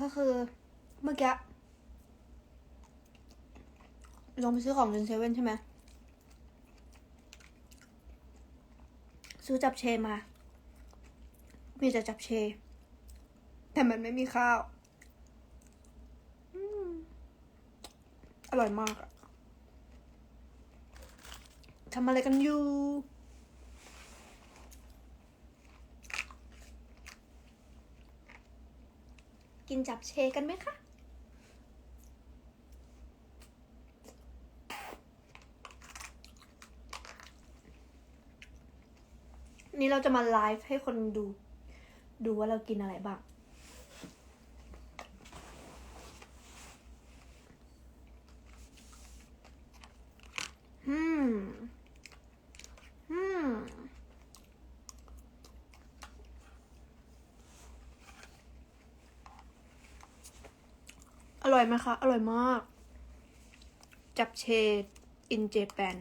ก็คือเมื่อกี้ลงไปซื้อของในเซเว่นใช่ไหมซื้อจับเชมา มีแต่จับเช แต่มันไม่มีข้าวอืมอร่อยมากอะทำอะไรกันอยู่ กินจับเชกันไหมคะนี่เราจะมาไลฟ์ให้คนดู ดูว่าเรากินอะไรบ้าง อืม อืม อ ร่อยไหมคะ อร่อยมาก จับเชดอินเจแปน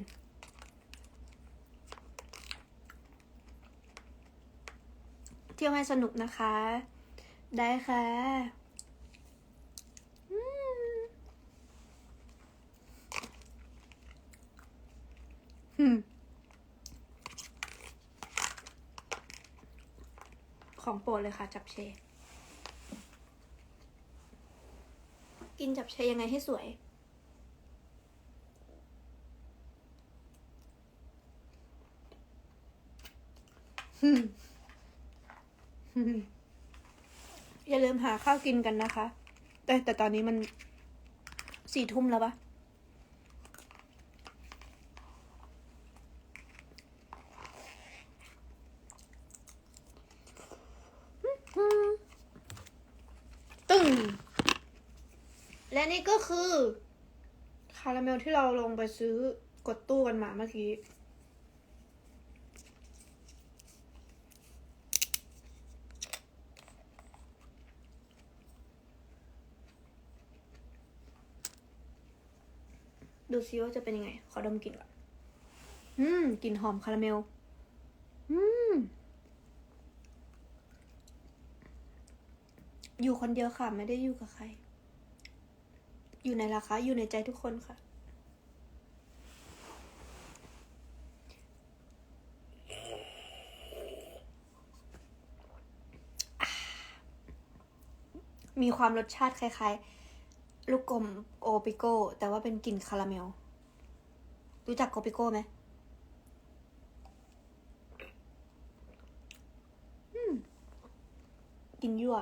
เที่ยวให้สนุกนะคะ ได้ค่ะของโปรดเลยค่ะ จับเช กิน จับใชยังไงให้สวยอืมอย่าลืมหาข้าวกินกันนะคะ แต่แต่ตอนนี้มันสี่ทุ่มแล้วปะตึงและ นี่ก็คือ คาราเมลที่เราลงไปซื้อกดตู้กันมาเมื่อกี้ ดูซิว่าจะเป็นยังไง ขอดมกลิ่นก่อน อืมกลิ่นหอมคาราเมล อืม อยู่คนเดียวค่ะ ไม่ได้อยู่กับใคร อยู่ในราคาอยู่ในใจทุกคนค่ะ มีความรสชาติคล้ายๆ ลูกกลมโอปิโก้ แต่ว่าเป็นกลิ่นคาราเมล รู้จักโอปิโก้ไหมกลินยั่ว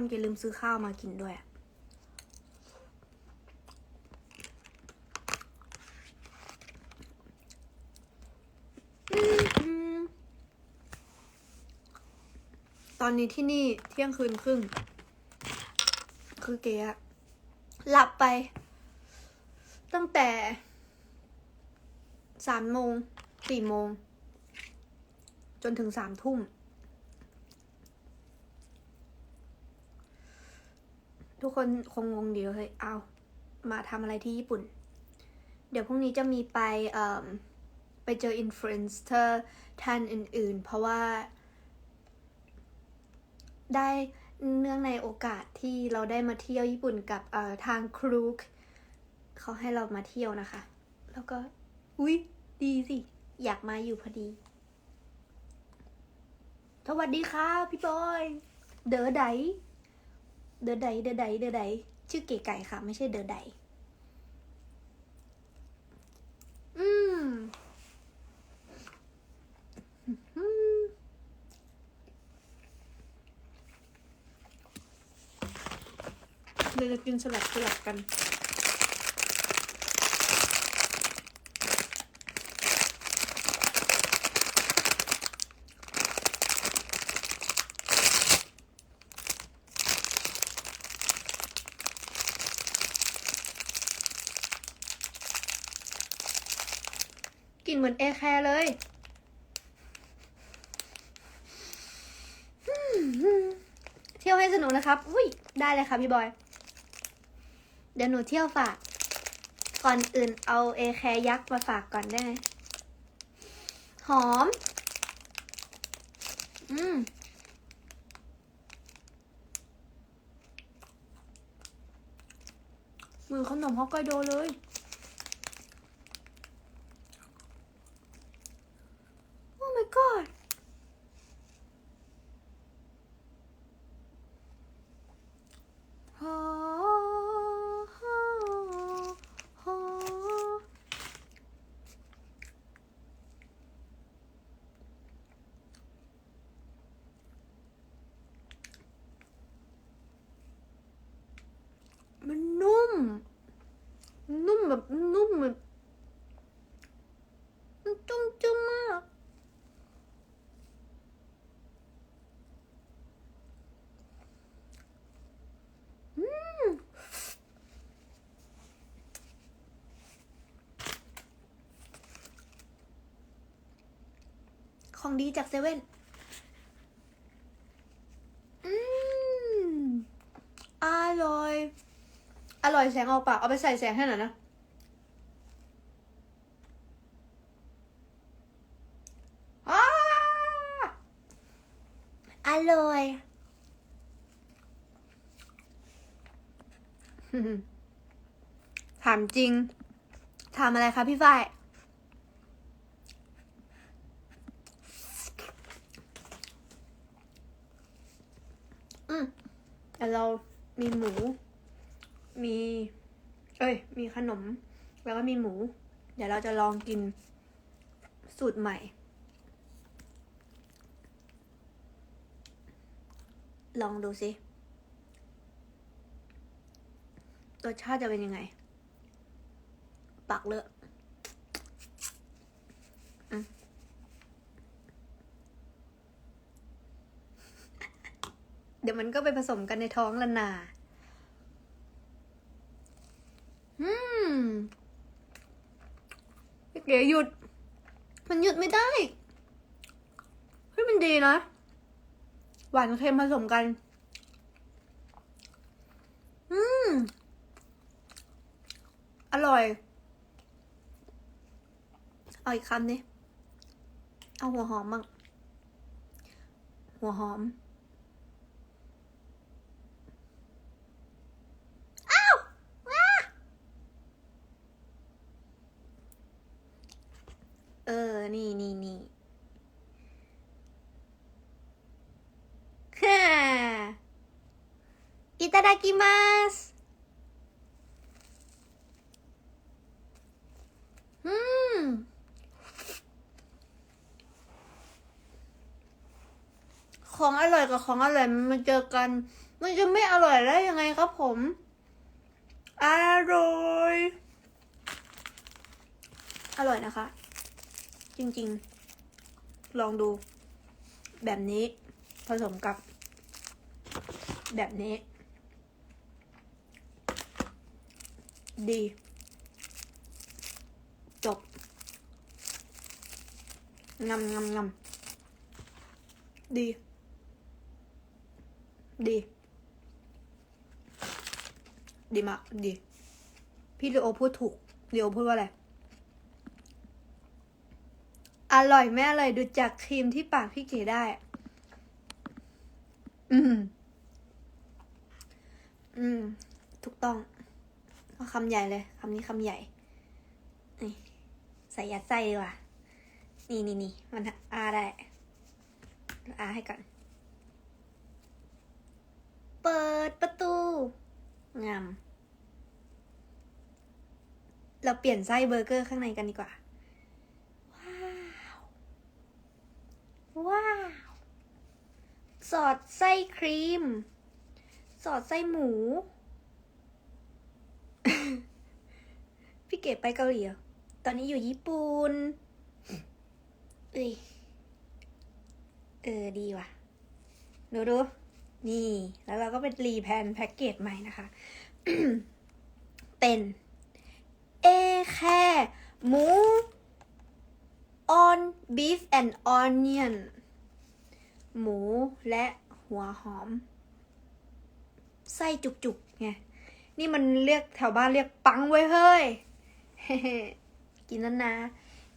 คนอย่าลืมซื้อข้าวมากินด้วย ตอนนี้ที่นี่เที่ยงคืนครึ่ง คือเก๋อะหลับไป ตั้งแต่สามโมงสี่โมง จนถึงสามทุ่ม กคนคงงงเดียวเฮ้ยเอามาทำอะไรที่ญี่ปุ่น เดี๋ยวพรุ่งนี้จะมีไปไปเจออินฟลูเอนเซอร์ท่านอื่นๆ เพราะว่า ได้เนื่องในโอกาสที่เราได้มาเที่ยวญี่ปุ่นกับทางครูกเขาให้เรามาเที่ยวนะคะ แล้วก็ อุ๊ย ดีสิ อยากมาอยู่พอดี สวัสดีค่ะ พี่บอย เดอได เดอไดเดอไดเดอไดชื่อเก๋ไก่ค่ะ ไม่ใช่เดอไดอืมเราจะกินสลัดสลับกัน กินเหมือนแอร์แคร์เลยเที่ยวให้สนุกนะครับ อุ้ย ได้เลยค่ะพี่บอย เดี๋ยวหนูเที่ยวฝาก ก่อนอื่นเอาเอแคร์ยักษ์มาฝากก่อนได้ไหมหอม อืม มือขนมฮอกไกโดเลย โอ้ my god ฮอฮอฮอมันนุ่ม นุ่มแบบนุ่มแบบมันจุ้มจุ้มมาก อืม ของดีจากเซเว่นอืมอร่อย อร่อยแสงออกปาก เอาไปใส่แสงให้หน่อยนะอ้าอร่อย ถามจริง ถามอะไรคะพี่ฝ้าย อืมแต่ เรามีหมู มี เอ้ย มีขนม แล้วก็มีหมู เดี๋ยวเราจะลองกินสูตรใหม่ ลองดูสิรสชาติจะเป็นยังไง ปักเลอะ เดี๋ยวมันก็ไปผสมกันในท้องละนาอืมเก๋หยุด มันหยุดไม่ได้เฮ้ยมันดีนะ หวานเค็มผสมกัน อืม อร่อยเอาอีกคำดิเอาหัวหอมมั่งหัวหอม อ้าวว้าเออ นี่นี่นี่ฮ่าいただきますอืม ของอร่อยกับของอร่อยมันมาเจอกัน มันจะไม่อร่อยได้ยังไงครับผม อร่อย อร่อยนะคะ จริง ๆ ลองดู แบบนี้ ผสมกับ แบบนี้ ดี จบงำงำงำดี ดี ดีมาก ดี พี่เลโอพูดถูกเลโอพูดว่าอะไร อ ร่อยแม่อร่อยดูจากครีมที่ปากพี่เก๋ได้ อืม อืม ถูกต้องคำใหญ่เลยคำนี้คำใหญ่ นี่ใส่ยัดไส้ดีกว่า นี่นี่นี่มันอาได้อาให้ก่อน เปิดประตู งาม เราเปลี่ยนไส้เบอร์เกอร์ข้างในกันดีกว่า ว้าว ว้าว สอดไส้ครีม สอดไส้หมู พี่เก๋ไปเกาหลีเหรอตอนนี้อยู่ญี่ปุ่นเอ้ยเออ ดีว่ะ ดูดู นี่ แล้วเราก็เป็นรีแพนแพ็กเกจใหม่นะคะ เป็น เอแค่หมู on beef and onion หมูและหัวหอม ไส้จุกๆไงนี่มันเรียกแถวบ้านเรียกปังไว้ยเฮ้ย กินแล้วนะ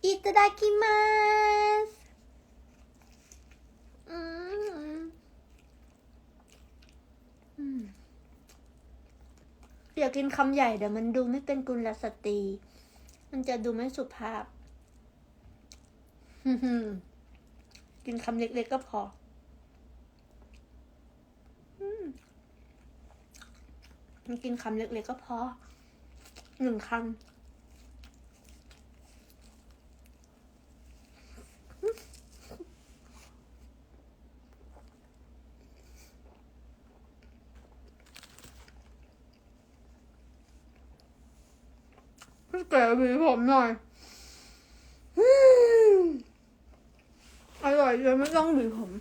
อิตาดากิมัสอืมอืมอยากกินคำใหญ่เดี๋ยวมันดูไม่เป็นกุลสตรี มันจะดูไม่สุภาพ กินคำเล็กๆก็พอม มันกินคำเล็กๆก็พอหนึ่งคำพี่แกวีผมหน่อยอืมอร่อยเลยไม่ต้องหวีผม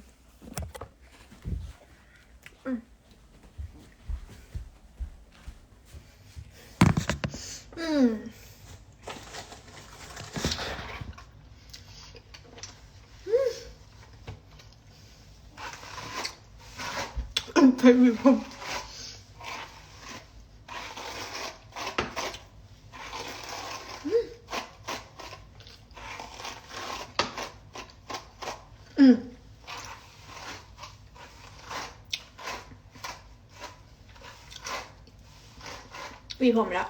อืมอืมใครหวีผมอืมหวีผมแล้ว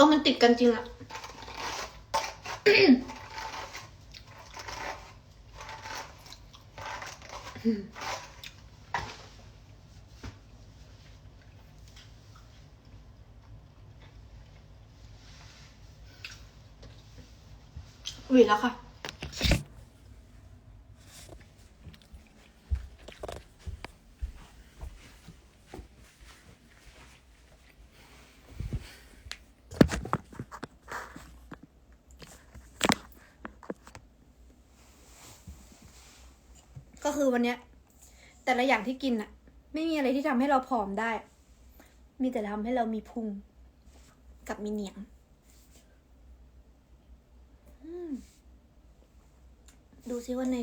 ออมันติดกันจริงอะหวีแล้วค่ะ ก็ คือวันเนี้ย แต่ละอย่างที่กินอะไม่มีอะไรที่ทำให้เราผอมได้ มีแต่ทำให้เรามีพุงกับมีเหนียงอืมดูซิว่าใน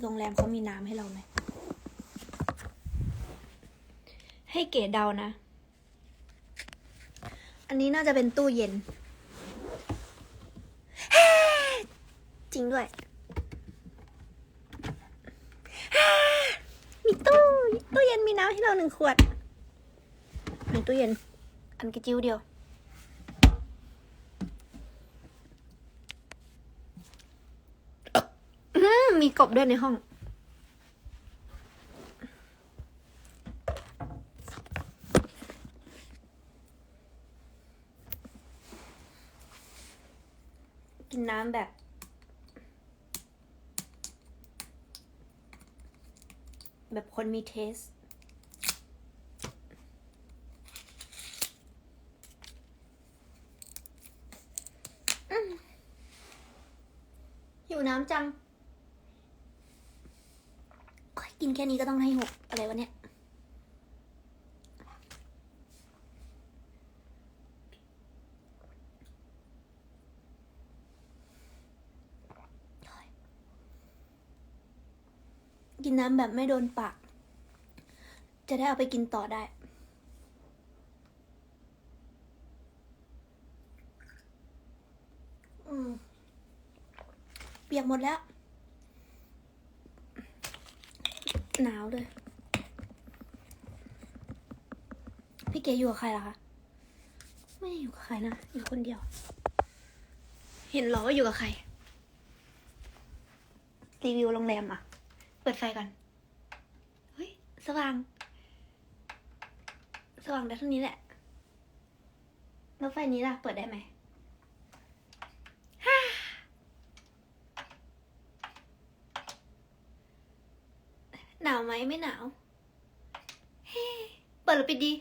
โรงแรมเขามีน้ำให้เราไหม ให้เก๋เดานะ อันนี้น่าจะเป็นตู้เย็น จริงด้วย มีตู้ตู้เย็นมีน้ำให้เราหนึ่งขวดในตู้เย็น อันกระจิ้วเดียวมมีกบด้วยในห้องกินน้ำแบบ แบบคนมีเทส อืมหิ วน้ำจังกินแค่นี้ก็ต้องให้หกอะไรวะเนี่ยกินน้ำแบบไม่โดนปาก จะได้เอาไปกินต่อได้ อืม เปียกหมดแล้ว หนาวเลย พี่เก๋อยู่กับใครล่ะคะ ไม่อยู่กับใครนะอยู่คนเดียว เห็นหรอว่าอยู่กับใคร รีวิวโรงแรมอะ เปิดไฟก่อน เฮ้ย สว่าง สว่างได้เท่านี้แหละ แล้วไฟนี้ล่ะ เปิดได้ไหมฮ่าหนาว ไหมไม่หนาว เฮ้เปิดหรือปิดดี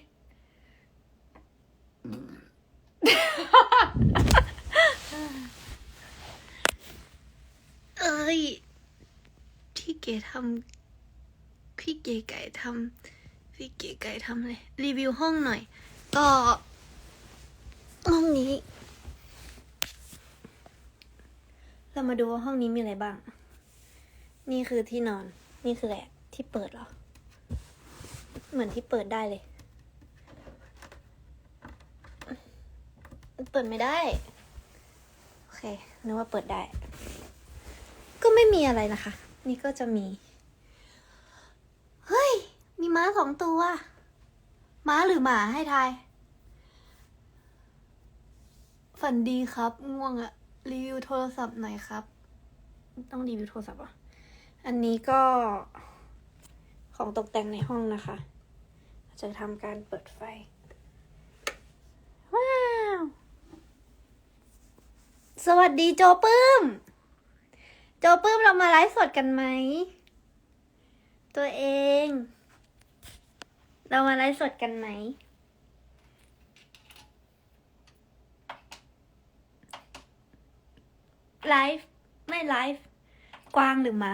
อก๋ทำพี่เก๋ไก่ทำพี่เก๋ไก่ทำเลย รีวิวห้องหน่อย ก็ห้องนี้ เรามาดูว่าห้องนี้มีอะไรบ้าง นี่คือที่นอน นี่คือแหละไร ที่เปิดเหรอ เหมือนที่เปิดได้เลย เปิดไม่ได้ โอเคนึกว่าเปิดได้ ก็ไม่มีอะไรนะคะ นี่ก็จะมี เฮ้ย มีม้าสองตัว ม้าหรือหมาให้ทาย ฝันดีครับ ง่วงอะรีวิวโทรศัพท์หน่อยครับ ต้องรีวิวโทรศัพท์อะ อันนี้ก็ ของตกแต่งในห้องนะคะ จะทำการเปิดไฟ ว้าว สวัสดีโจปื้ม โจปื้มเรามาไลฟ์สดกันไหม ตัวเอง เรามาไลฟ์สดกันไหมไลฟ์ไม่ไลฟ์กวางหรือม้า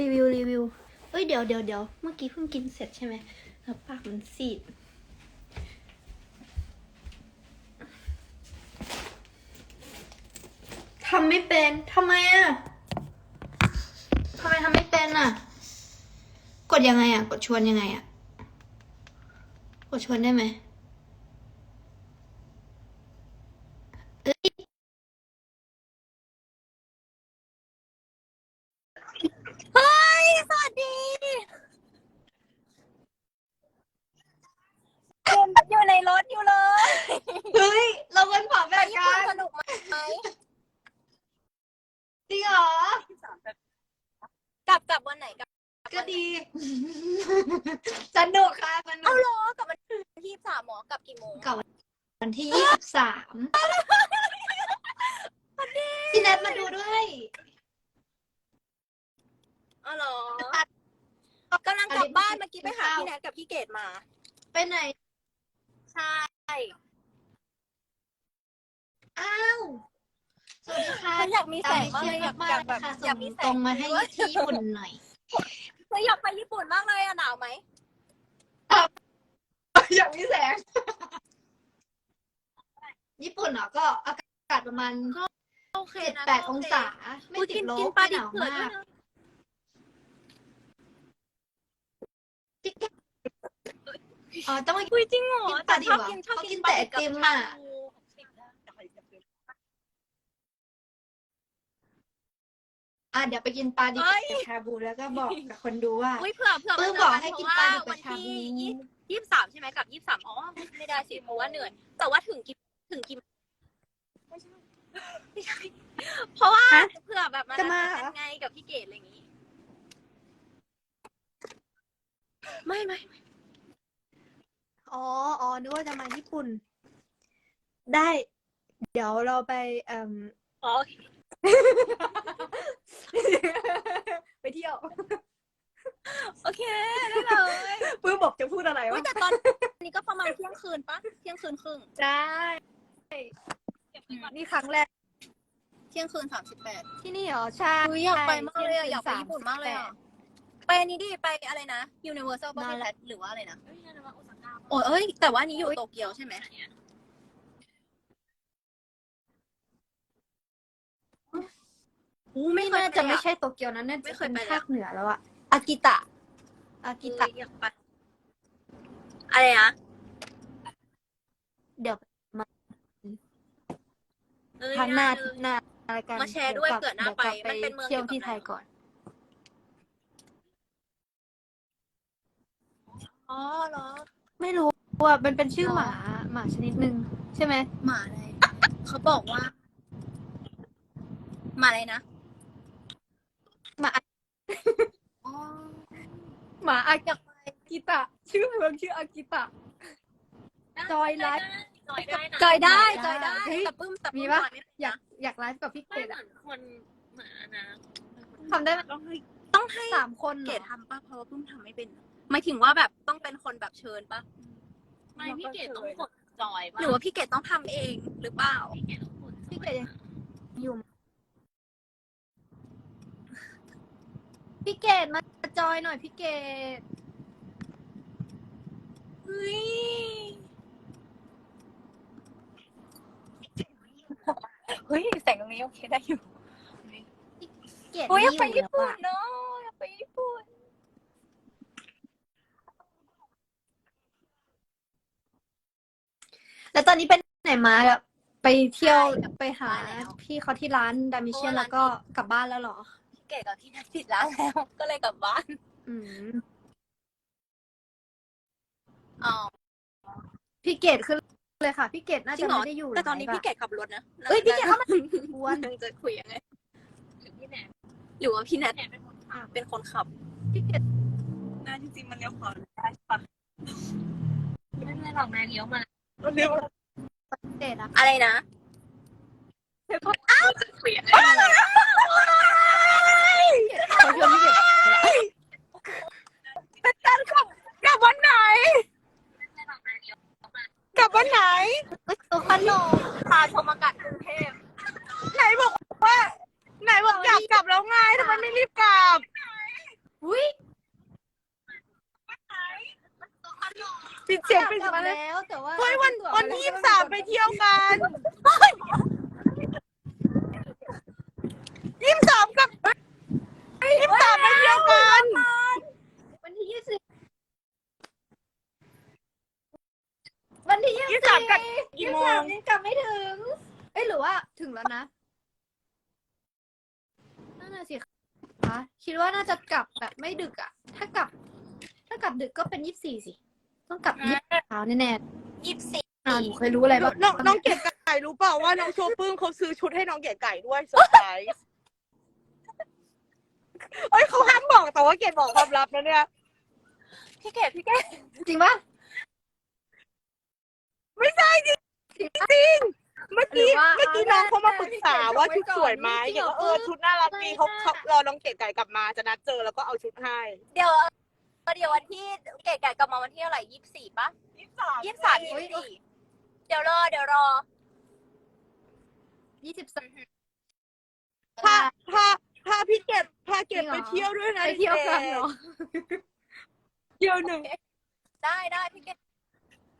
รีวิวรีวิวเอ้ยเดี๋ยวเดี๋ยวเดี๋ยวเมื่อกี้เพิ่งกินเสร็จใช่ไหมแล้วปากมันซีด ทำไม่เป็น ทำไมอะ ทำไมทำไม่เป็นอะ กดยังไงอะ กดชวนยังไงอะ กดชวนได้ไหมเอ้ย เฮ้ย สวัสดี อยู่ในรถอยู่เลย เฮ้ย เราเป็นฝาแฝ ไป ด ญี่ กั ปุ่น น สนุกไหม จริงเหรอ กลับกลับวันไหนกลับ ก็ ดี สนุกค่ะสนุเอ้ากเหรอกลับวันที่สามหมอกลับกี่โมงกับวันที่ยี่สิบสามพี่แนทมาดูด้วยเอ้าเหรอกำลังกลับบ้านเมื่อกี้ไปหาพี่แนทกับพี่เกดมา ไปไหน ใช่อ้าว สวัสดีค่ะฉันอยากมีแสงมากเลยอยากอยากแบบค่ะอยากมีแสตรงงมาให้ที่ญี่ปุ่นหน่อย เธออยากไปญี่ปุ่นมากเลยอะหนาวไหมอยากมีแสง ญี่ปุ่นเหรอก็อากาศประมาณโอเคเจ็ดนะแปดองศา ไม่อุ๊ยติกิดนลกินบปลาไม่หดิบนาวเผือกมาด้วยกนะอ๋อต้องมาอุ้ยจริงเหรอกินปลาดิบชอบเหรอกินชอบเขากิกินนปลาดิบแต่ไอติมกับอะ ชาบู อะเดี๋ยวไปกินปลาดิบเอ้ย กับชาบูแล้วก็บอกกับคนดูว่า อุ้ยเผื่อเผื่อปื้มมันบอกจะให้กินเพปลาราะดิบว่ากับชาบูวันที่ยี่สิบสามใช่ไหมกับยี่สิบสามอ๋อไม่ได้สิเพราะว่าเหนื่อยแต่ว่าถึงกี่ถึงกี่ไม่ใช่ไม่ใช่เพราะว่าฮะเผื่อแบบมาจะมานัดเหรอกันไงกับพี่เกดอะไรอย่างงี้ ไม่ไม่อ๋ออ๋อนึกว่าจะมาญี่ปุ่น ได้ เดี๋ยวเราไปเอ่มอ๋อ ไปเที่ยว โอเคได้เลยปื้มบอกจะพูดอะไรอุ๊วะยแต่ตอนนี้ก็ประมาณเที่ยงคืนปะเที่ยงคืนครึ่งได้นี่ครั้งแรก เที่ยงคืนสามสิบแปดที่นี่เหรอ ใช่อุ้ยอยากไปมากเลยอะที่อยากไปญี่ปุ่นมากเลยอะไปอันนี้ดิไปอะไรนะ Universal ป่ะนั่นพี่แหแพละทหรือว่าอะไรนะโอ้เอ้ยแต่ว่าอันนี้อยู่โตเกียวใช่ไหม อู้ไม่นี่เคยน่าไปจะไม่อะใช่โตเกียวนะน่าไม่จะเคยเป็นไปเลยภาคเหนือแล้วอะอากิตะ อากิกีตะตะ อยากไปอะไรนะเดี๋ยวเอ้ยครั้งหน้าได้อาเลทิตย์หน้าอะไรกันมาแชร์ด้วยกลับเผื่อหน้าดี๋ยวกลับไปมันเป็นเมืองเที่ยวเกี่ยวกับที่ไทยอะไรก่อน อ๋อเหรอ ไม่รู้ว่ามันเป็นชื่อหรอหมา หมาชนิดหนึ่งใช่ไหม หมาอะไร เขาบอกว่า หมาอะไรนะ หมาอ๋อหมาอากิตะ ชื่อเมืองชื่ออากิตะ จอยไลฟ์ จอยได้นะจอยได้จจออยยได้ได้เฮ้ยแต่ปึ้มแต่ปึ้มีมปะจอยไม่เป็นอยากนะอยากไลฟ์กับพี่เกไม่ดเหมือะอนคนเหมือนนะทำได้ไหมต้องให้ต้องให้สามคนเหรเกอดทำป่ะเพราะว่าปึ้มทำไม่เป็นหมายถึงว่าแบบต้องเป็นคนแบบเชิญป่ะไม่พี่เกดต้องกดจอยหรือว่าพี่เกดต้องทำเองหรือเปล่าพี่เกดยังอยู่ พี่เกดมาจอยหน่อยพี่เกดเฮ้ยเฮ้ยแสงตรงนี้โอเคได้อยู่เกดโอ้ยอยากไปม่ญี่แล้วปุ่นอะเนาะอยากไปญี่ปุ่นแล้วตอนนี้เป็นไหนมาแบบไปเที่ยวใช่ไปหามาแล้วพี่เขาที่ร้านดามิเชียนเพราะว่าแล้วก็กลับบ้านแล้วเหรอพี่ เกดกับพี่นัทติดร้านแล้ว ก็เลยกลับบ้านอืมอ๋อ พี่เกดขึ้นเลยค่ะ พี่เกดน่าจริจะงเหรอไม่ได้อยู่แต่ตอนนี้ไลฟ์ะพี่เกดขับรถนะเอ้ยพี่เกดเข้ามากวนยังจะคุยยังไงพี่แหนมหรือว่าพี่นัทแหนมเป็นคนขับเป็นคนขับพี่เกดน่าจริงๆมันเลี้ยวขวาได้ปะไม่ไม่หรอกนะเลี้ยวมา เลี้ยวเกดอะอะไรนะอ้าวจะคุยยังไง เขาชวนพี่เกดเป็นการขับกลับวันไหน กลับวันไหนเอ้ยตัวขนมพาชมอากาศกรุงเทพไหนบอกว่า ไหนบอกอยากกลับแล้วไงทำไมไม่รีบกลับอุ้ยปิดเสียงปิดลับมาเลยแล้วแต่ว่าเฮ้ยวันวันที่ยี่สิบสามไปเที่ยวกันยี่สิบสามกับยี่สิบสามไปเที่ยวกัน วันที่ยี่สิบวันที่ยี่ ยี่ สิ สิ บบ สามกับกี่ ยี่ โม สิบสาม ง ยังกลับไม่ถึง เอ้ยหรือว่าถึงแล้วนะนั่นน่ะสิคะคิดว่าน่าจะกลับแบบไม่ดึกอะถ้ากลับ ถ้ากลับดึกก็เป็นยี่สิบสี่สิ ต้องกลับยี่สิบเช้า แน่ยี่สิบสี่ๆอ่าหนูเคยรู้อะไรบ้างน้องน้องเก๋ไก่รู้เปล่าว่าน้องโชว์ปึ้งเขาซื้อชุดให้น้องเก๋ไก่ด้วยเซอร์ไพรส์เอ้ยเขาห้ามบอกแต่ว่าเก๋บอกความลับนะเนี่ยพี่เกดพี่เกดจริงปะไม่ใช่จริงจริงปะจริงเมื่อกี้หรือว่าเมื่อกี้น้องเขามาปรึกษาว่าเอาได้ชุดสวยไหมจริงเก๋เหรอว่าเออชุดน่ารักดีเขาเขารอน้องเก๋ไก่กลับมาจะนัดเจอแล้วก็เอาชุดให้ เดี๋ยวเดี๋ยววันที่เกดกลับมาวันที่เท่าไหร่ยี่สิบสี่ปะ ยี่สิบสามยี่สิบสามยี่สิบสี่เดี๋ยวรอ เดี๋ยวรอ ยี่สิบสามถ้าถ้าถ้าพี่เก็บพาเก็บจริงเหรไปอเที่ยวด้วยนะไปเที่ยวกันเหรอเที่ยวหนึ่งได้ได้พี่เกด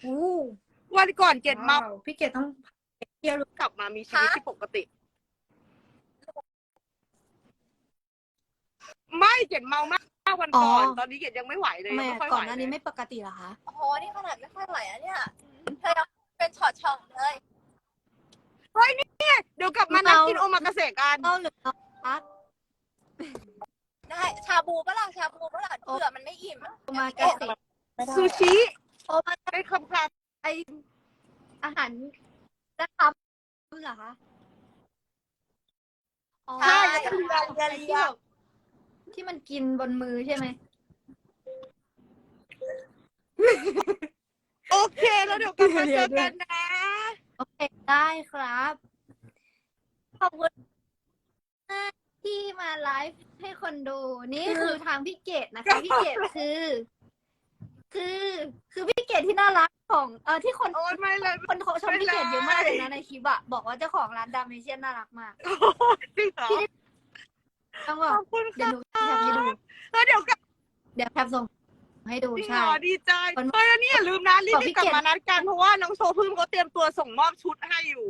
อู้วันก่อนเก็บมาว้วพี่เกดต้องเที่ยวกลับมามีชีวิตที่ปกติ ไม่เก็บเมามาก วันก่อนตอนนี้เก็บยังไม่ไหวเลยทำไมยังอะไม่ค่อยก่ไหอวนหน้าเลนี้ยไม่ปกติเหรอคะ โอ้โห นี่ขนาดไม่ค่อยไหวอะเนี่ยเธอยังเป็นช็อตช็อตเลย เดี๋ยวกลับมานัดกินโอมากาเสะกันเอาหรือเอาพัก ได้ ชาบูปะล่ะชาบูปะล่ะเผื่อมันไม่อิ่มมากาเสะซูชิโอมาไอ้คำคไออาหารจะทำเหรอคะอ๋อำใช่แล้วก็เรียนเรียนไอ้เรีที่ยแบบ ที่มันกินบนมือใช่ไหม โอเค แล้วเดี๋ยวกลับมาเจอกันนะ โอเค ได้ครับ ขอบคุณมากที่มาไลฟ์ให้คนดู นี่คือทางพี่เกดนะคะ พี่เกดคือ คือ คือพี่เกดที่น่ารักของ เออที่คนโอ้ยไม่เลยคนเขาชมพี่เกดเยอะมากเลยนะในคลิปอะบอกว่าเจ้าของร้านดามเมเชียนน่ารักมาก จริงเหรอต้องบขอกอบคุณเดี๋ยวค่ะหนูแคป ให้ดูแล้วเดี๋ยวกลับเดี๋ยวแคปส่งให้ดูจริงเหใช่รอดีใจวันเฮ้ยแล้วนี่อย่าลืมนะรีบอกพี่บๆกลับเกดมานัดกันเพราะว่าน้องโชว์พึ่งเขาเตรียมตัวส่งมอบชุดให้อยู่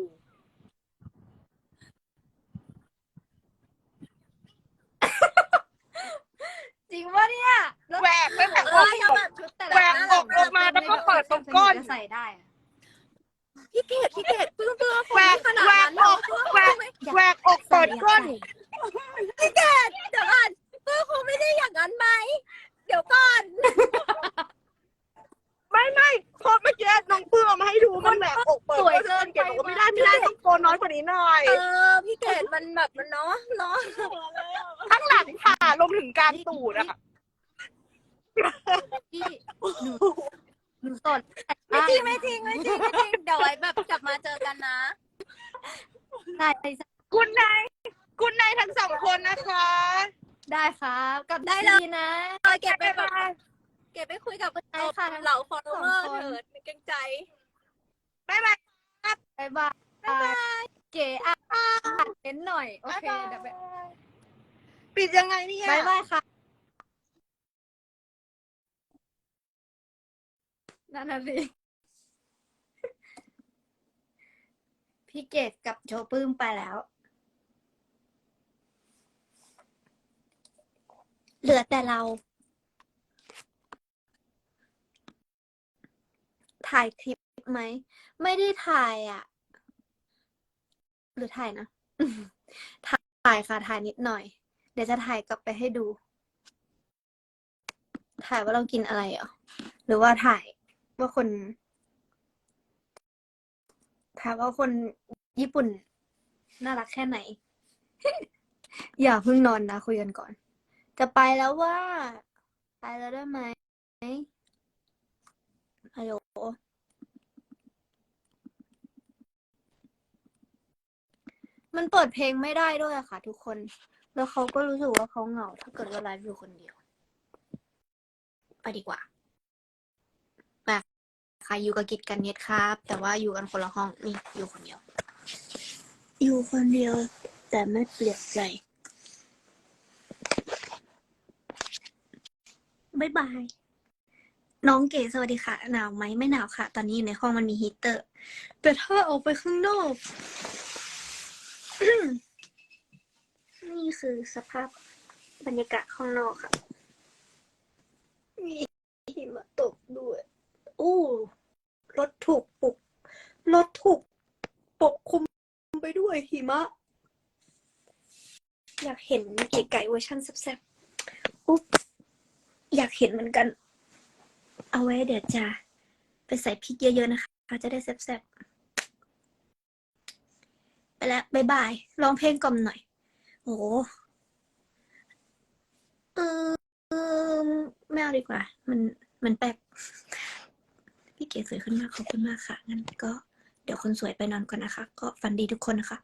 จริงปะเนี่ยแล้วแหวกไม่แหวกเออออกยังแบบชุดแต่ละแหวกหน้าออกออกมาแล้วก็เปิดตรงก้น จะใส่ได้อะพี่เกดพี่เกดเพื่อนเพื่อนแหวกขนาดแหวนั้กนออกแหวกแหวกอกเปิดก้น พี่เกดเดี๋ยวก่อน เพื่อนคงไม่ได้อย่างนั้นไหม เดี๋ยวก่อน ไม่ไม่เพราะเมื่อกี้น้องเพิ่งเอามาให้ดูมันแหวกอกเปิดก้นเกินเก็บบอกว่าไม่ได้ไม่ได้ต้องโกนน้อยกว่านี้หน่อยเออ พี่เกดมันแบบมันเนาะเนาะข้างหลังค่ะรวมถึงกลารตูดอะค่ะพี่หนูหนูสดไม่จริงไม่จริงไม่จริงไม่จริงเดี๋ยวไว้แบบกลับมาเจอกันนะได้ได้คุณนายคุณนายทั้งสองคนนะคะ ได้ครับกลับได้เลยดีนะเออเก็บไปแบบเก็บไปคุยกับได้ค่ะเหล่าฟอลโลเวอร์สองคนเถิดเกรงใจบ๊ายบายบ๊ายบายเก๋อะเน้นหน่อย โอเคเดี๋ยวไปปิดยังไงเนี่ยบ๊ายบายค่ะนั่นน่ะสิพี่เกดกับโจปื้มไปแล้ว เหลือแต่เรา ถ่ายคลิปไหม ไม่ได้ถ่ายอะ หรือถ่ายนะ ถ่ายค่ะ ถ่ายนิดหน่อย เดี๋ยวจะถ่ายกลับไปให้ดู ถ่ายว่าเรากินอะไรเหรอหรือว่าถ่ายว่าคน ถ่ายว่าคนญี่ปุ่น น่ารักแค่ไหน อย่าเพิ่งนอนนะคุยกันก่อน จะไปแล้วว่า ไปแล้วได้ไหมฮัลโหลมันเปิดเพลงไม่ได้ด้วยค่ะ ทุกคน แล้วเขาก็รู้สึกว่าเขาเหงา ถ้าเกิดว่าไลฟ์อยู่คนเดียว ไปดีกว่า มาค่ะ อยู่กับกิจกันเน็ตครับ แต่ว่าอยู่กันคนละห้อง นี่ อยู่คนเดียว อยู่คนเดียว แต่ไม่เปลี่ยนใจ บายบาย น้องเก๋สวัสดีค่ะ หนาวไหมไม่หนาวค่ะ ตอนนี้อยู่ในห้องมันมีฮีเตอร์ แต่ถ้าออกไปข้างนอก นี่คือสภาพบรรยากาศข้างนอกค่ะมีหิมะตกด้วย อู้รถถูกปลุกรถถูกปกคลุมไปด้วยหิมะ อยากเห็นเก๋ไก่เวอร์ชันแซ่บๆอุ๊บ อยากเห็นเหมือนกัน เอาไว้เดี๋ยวจะไปใส่พริกเยอะๆนะคะจะได้แซ่บๆไปแล้วบ๊ายบายร้องเพลงกล่อมหน่อย โอ้โหเออเออไม่เอาดีกว่า มันมันแปลกพี่เก๋สวยขึ้นมากขอบคุณมากค่ะงั้นก็เดี๋ยวคนสวยไปนอนก่อนนะคะ ก็ฝันดีทุกคนนะคะ